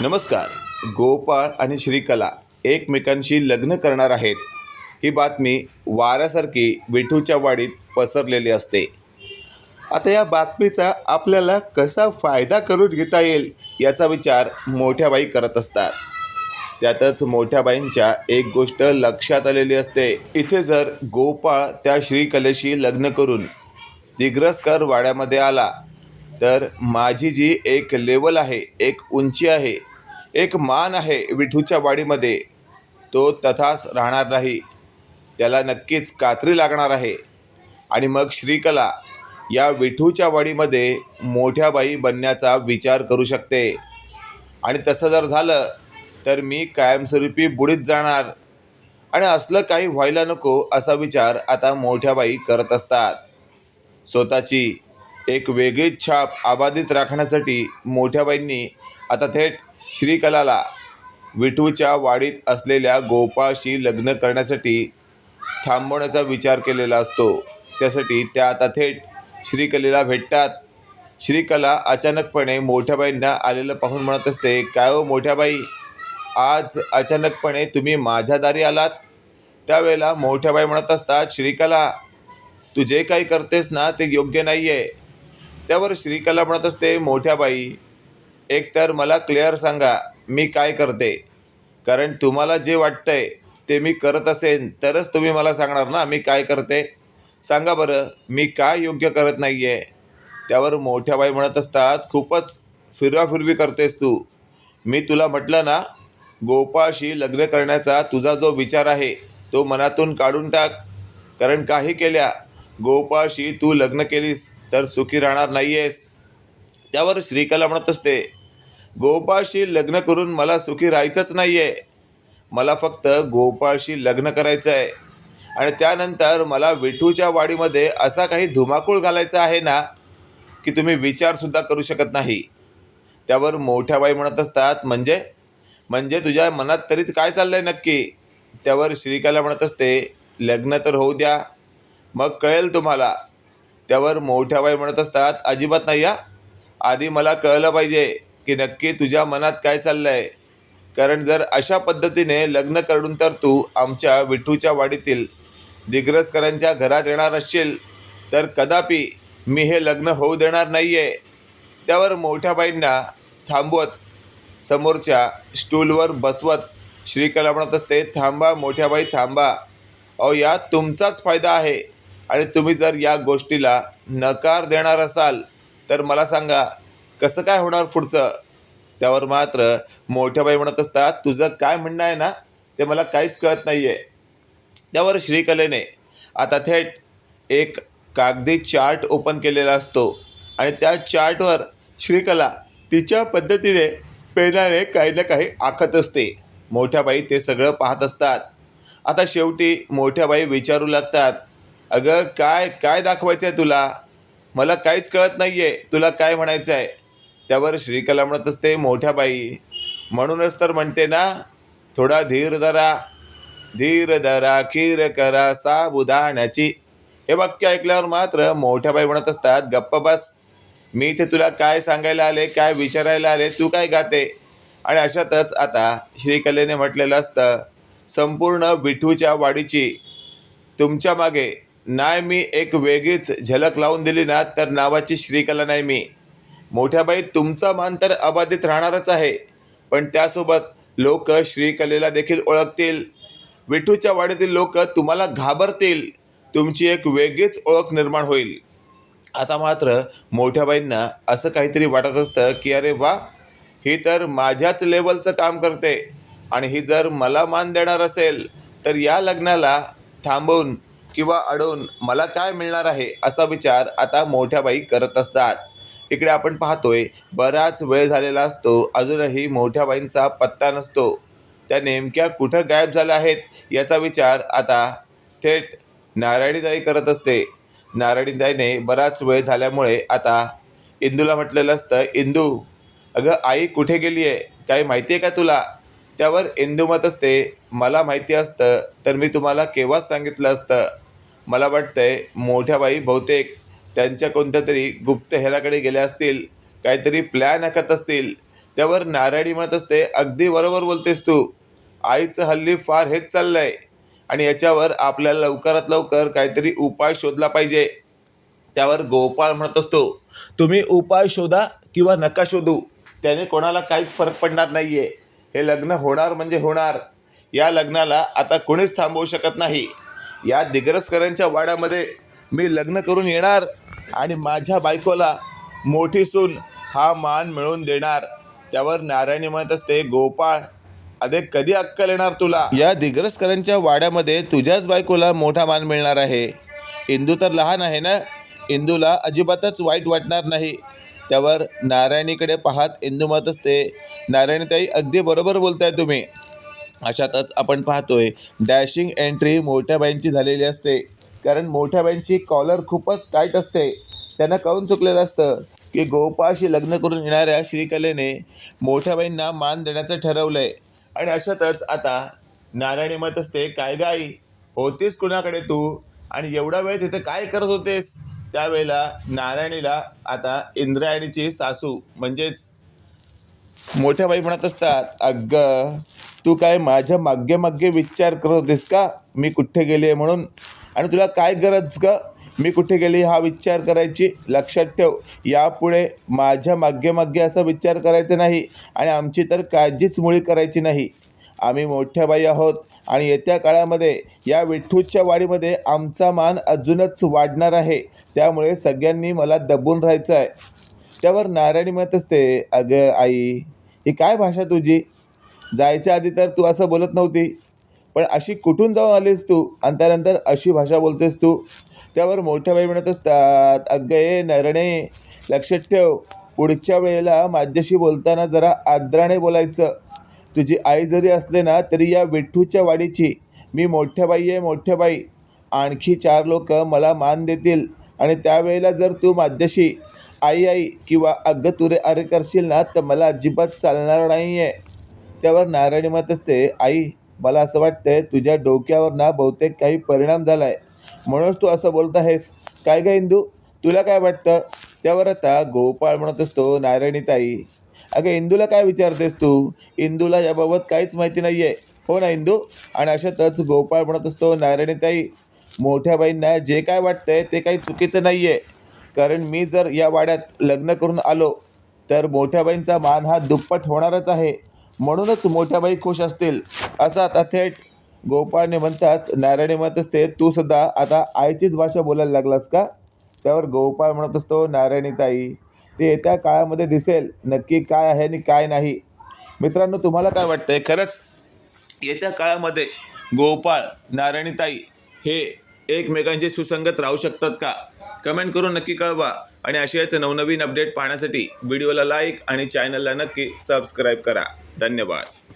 नमस्कार. गोपाळ आणि श्रीकला एकमेकांशी लग्न करणार आहेत. ही बातमी वाऱ्यासारखी विठूच्या वाडीत पसरलेली असते. आता या बातमीचा आपल्याला कसा फायदा करून घेता येईल याचा विचार मोठ्या बाई करत असतात. त्यातच मोठ्या बाईंच्या एक गोष्ट लक्षात आलेली असते. इथे जर गोपाळ त्या श्रीकलेशी लग्न करून दिग्रसकर वाड्यामध्ये आला तर माझी जी एक लेवल आहे एक उंची आहे एक मान आहे विठूच्या वाडीमध्ये तो तथाच राहणार नाही. त्याला नक्कीच कात्री लागणार आहे. आणि मग श्रीकला या विठूच्या वाडीमध्ये मोठ्या बाई बनण्याचा विचार करू शकते. आणि तसं जर झालं तर मी कायमस्वरूपी बुडीत जाणार. आणि असलं काही व्हायला नको असा विचार आता मोठ्या बाई करत असतात. स्वतःची एक वेगळीच छाप अबाधित राखण्यासाठी मोठ्याबाईंनी आता थेट श्रीकलाला विठूच्या वाडीत असलेल्या गोपाळशी लग्न करण्यासाठी थांबवण्याचा विचार केलेला असतो. त्यासाठी त्या आता थेट श्रीकलेला भेटतात. श्रीकला अचानकपणे मोठ्याबाईंना आलेलं पाहून म्हणत असते काय हो मोठ्याबाई आज अचानकपणे तुम्ही माझ्या दारी आलात? त्यावेळेला मोठ्याबाई म्हणत असतात श्रीकला तू जे काही करतेस ना ते योग्य नाही आहे त्यावर श्रीकला म्हणत असते मोठ्या बाई एकतर मला क्लिअर सांगा मी काय करते? कारण तुम्हाला जे वाटतंय ते मी करत असेन तरच तुम्ही मला सांगणार ना मी काय करते? सांगा बरं मी काय योग्य करत नाही आहे त्यावर मोठ्या बाई म्हणत असतात खूपच फिरवाफिरवी करतेस तू. मी तुला म्हटलं ना गोपाळशी लग्न करण्याचा तुझा जो विचार आहे तो मनातून काढून टाक. कारण काही केल्या गोपाळशी तू लग्न केलीस तर सुखी राहणार नाही आहेस त्यावर श्रीकला म्हणत असते गोपाळशी लग्न करून मला सुखी राहायचंच नाही आहे मला फक्त गोपाळशी लग्न करायचं आहे आणि त्यानंतर मला विठूच्या वाडीमध्ये असा काही धुमाकूळ घालायचा आहे ना की तुम्ही विचारसुद्धा करू शकत नाही. त्यावर मोठ्या बाई म्हणत असतात म्हणजे? म्हणजे तुझ्या मनात तरीच काय चाललं आहे नक्की? त्यावर श्रीकला म्हणत असते लग्न तर होऊ द्या. मग कळेल तुम्हाला. त्यावर मोठ्या बाई म्हणत असतात अजिबात नाही या आधी मला कळलं पाहिजे की नक्की तुझ्या मनात काय चाललं आहे कारण जर अशा पद्धतीने लग्न करून तर तू आमच्या विठूच्या वाडीतील दिग्रसकरांच्या घरात येणार असशील तर कदापि मी हे लग्न होऊ देणार नाही आहे त्यावर मोठ्या बाईंना थांबवत समोरच्या स्टूलवर बसवत श्रीकला म्हणत असते थांबा मोठ्याबाई थांबा. अहो यात तुमचाच फायदा आहे. आणि तुम्ही जर या गोष्टीला नकार देणार असाल तर मला सांगा कसं काय होणार पुढचं? त्यावर मात्र मोठ्याबाई म्हणत असतात तुझं काय म्हणणं आहे ना ते मला काहीच कळत नाही आहे त्यावर श्रीकलेने आता थेट एक कागदी चार्ट ओपन केलेला असतो आणि त्या चार्टवर श्रीकला तिच्या पद्धतीने पेनाने काही ना काही आखत असते. मोठ्याबाई ते सगळं पाहत असतात. आता शेवटी मोठ्याबाई विचारू लागतात अगं काय काय दाखवायचं आहे तुला? मला काहीच कळत नाही आहे तुला काय म्हणायचं आहे त्यावर श्रीकला म्हणत असते मोठ्याबाई म्हणूनच तर म्हणते ना थोडा धीर धरा. धीर धरा खीर करा साबुदाण्याची. हे वाक्य ऐकल्यावर मात्र मोठ्याबाई म्हणत असतात गप्प बस. मी इथे तुला काय सांगायला आले काय विचारायला आले तू काय गाते? आणि अशातच आता श्रीकलेने म्हटलेलं असतं संपूर्ण विठूच्या वाडीची तुमच्या मागे नाही मी एक वेगळीच झलक लावून दिली ना तर नावाची श्रीकला नाही मी. मोठ्याबाई तुमचा मान तर अबाधित राहणारच आहे. पण त्यासोबत लोक श्रीकलेला देखील ओळखतील. विठूच्या वाडीतील लोक तुम्हाला घाबरतील. तुमची एक वेगळीच ओळख निर्माण होईल. आता मात्र मोठ्याबाईंना असं काहीतरी वाटत असतं की अरे वा ही तर माझ्याच लेवलचं काम करते. आणि ही जर मला मान देणार असेल तर या लग्नाला थांबवून किंवा अडवून मला काय मिळणार आहे असा विचार आता मोठ्याबाई करत असतात. इकडे आपण पाहतोय बराच वेळ झालेला असतो अजूनही मोठ्याबाईंचा पत्ता नसतो. त्या नेमक्या कुठं गायब झाल्या आहेत याचा विचार आता थेट नारायणीताई करत असते. नारायणीताईने बराच वेळ झाल्यामुळे आता इंदूला म्हटलेलं असतं इंदू अगं आई कुठे गेली आहे काही माहिती आहे का तुला? त्यावर इंदू मत असते मला माहिती असतं तर मी तुम्हाला केव्हाच सांगितलं असतं. मला वाटतंय मोठ्या बाई बहुतेक त्यांच्या कोणत्या तरी गुप्त हेराकडे गेल्या असतील काहीतरी प्लॅन आखत असतील. त्यावर नारायणी म्हणत असते अगदी बरोबर बोलतेस तू. आईचं हल्ली फार हेच चाललंय. आणि याच्यावर आपल्याला लवकरात लवकर काहीतरी उपाय शोधला पाहिजे. त्यावर गोपाळ म्हणत असतो तुम्ही उपाय शोधा किंवा नका शोधू. त्याने कोणाला काहीच फरक पडणार नाही आहे हे लग्न होणार म्हणजे होणार. या लग्नाला आता कोणीच थांबवू शकत नाही. या दिग्रसकरांच्या वाड्यामध्ये मी लग्न करून येणार आणि माझ्या बायकोला मोठी सून हा मान मिळवून देणार. त्यावर नारायणी म्हणत असते गोपाळ अरे कधी अक्कल येणार तुला? या दिग्रसकरांच्या वाड्यामध्ये तुझ्याच बायकोला मोठा मान मिळणार आहे. इंदू तर लहान आहे ना? इंदूला अजिबातच वाईट वाटणार नाही. त्यावर नारायणीकडे पाहत इंदू म्हणत असते नारायणीताई अगदी बरोबर बोलताय तुम्ही. अशातच आपण पाहतोय डॅशिंग एंट्री मोठ्या बाईंची झालेली असते. कारण मोठ्या बाईंची कॉलर खूपच टाईट असते. त्यांना कळून चुकलेलं असतं? की गोपाळशी लग्न करून येणाऱ्या श्रीकलेने मोठ्या बाईंना मान देण्याचं ठरवलं आहे आणि अशातच आता नारायणी मत असते काय गाई होतीस कुणाकडे तू? आणि एवढा वेळ तिथे काय करत होतेस? त्यावेळेला नारायणीला आता इंद्रायणीची सासू म्हणजेच मोठ्या बाई म्हणत असतात अगं तू काय माझ्या मागे मागे विचार करत होतेस का? मी कुठे गेले म्हणून? आणि तुला काय गरज का मी कुठे गेली हा विचार करायची? लक्षात ठेव यापुढे माझ्या मागे मागे असा विचार करायचा नाही आणि आमची तर काळजीच मुळी करायची नाही. आम्ही मोठ्या बाई आहोत आणि येत्या काळामध्ये या विठ्ठूच्या वाडीमध्ये आमचा मान अजूनच वाढणार आहे. त्यामुळे सगळ्यांनी मला दबून राहायचं आहे त्यावर नारायणी म्हणत असते अगं आई ही काय भाषा तुझी? जायच्या आधी तर तू असं बोलत नव्हती. पण अशी कुठून जाऊन आलीस तू? आणि त्यानंतर अशी भाषा बोलतेस तू. त्यावर मोठ्या बाई म्हणत असतात अग्गये नरणे लक्षात ठेव. पुढच्या वेळेला माझ्याशी बोलताना जरा आदराने बोलायचं. तुझी आई जरी असले ना तरी या विठ्ठूच्या वाडीची. मी मोठ्या बाई आहे मोठ्या बाई. आणखी चार लोक मला मान देतील. आणि त्यावेळेला जर तू माझ्याशी आई आई किंवा अगं तुरे अरे करशील ना तर मला अजिबात चालणार नाही आहे त्यावर नारायणी मत असते आई मला असं वाटतंय तुझ्या डोक्यावर ना बहुतेक काही परिणाम झाला आहे म्हणूनच तू असं बोलत आहेस. काय गं इंदू? तुला काय वाटतं? त्यावर आता गोपाळ म्हणत असतो नारायणी ताई अगं इंदूला काय विचारतेस तू? इंदूला याबाबत काहीच माहिती नाही आहे हो ना इंदू? आणि अशातच गोपाळ म्हणत असतो नारायणी ताई मोठ्या बाईंना जे काय वाटतंय ते काही चुकीचं नाही आहे कारण मी जर या वाड्यात लग्न करून आलो तर मोठ्या बाईंचा मान हा दुप्पट होणारच आहे. म्हणूनच मोठ्या बाई खुश असतील. असं आता थेट गोपाळने म्हणताच नारायणी म्हणत असते तू सुद्धा आता आईचीच भाषा बोलायला लागलास का? त्यावर गोपाळ म्हणत असतो नारायणी ताई ते येत्या काळामध्ये दिसेल नक्की काय आहे आणि काय नाही. मित्रांनो तुम्हाला काय वाटतंय? खरंच येत्या काळामध्ये गोपाळ नारायणीताई हे एकमेकांशी सुसंगत राहू शकतात का? कमेंट करून नक्की कळवा. आणि अशाच नवनवीन अपडेट पाहण्यासाठी व्हिडिओला लाईक आणि चॅनलला नक्की सबस्क्राईब करा. धन्यवाद.